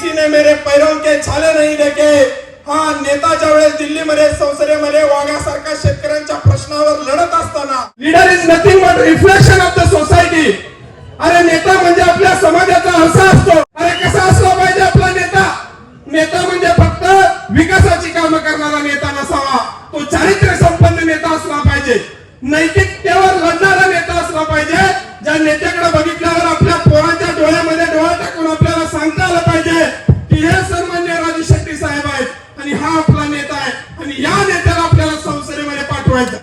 किसी ने मेरे पैरों के छाले नहीं देखे। हा नेता ज्या वेळेस दिल्लीमध्ये संसदेमध्ये वाघासारख्या शेतकऱ्यांच्या प्रश्नावर लढत असताना leader is nothing but reflection of the society अरे नेता म्हणजे आपल्या समाजाचा हसा असतो. अरे कसा असला पाहिजे आपला नेता? नेता म्हणजे फक्त विकासाची काम करणारा नेता नसावा. तो चारित्र्य संपन्न नेता असला पाहिजे. नैतिकतेवर लढणारा नेता असला पाहिजे. या नेत्याला आपल्याला संसदेमध्ये पाठवायचं.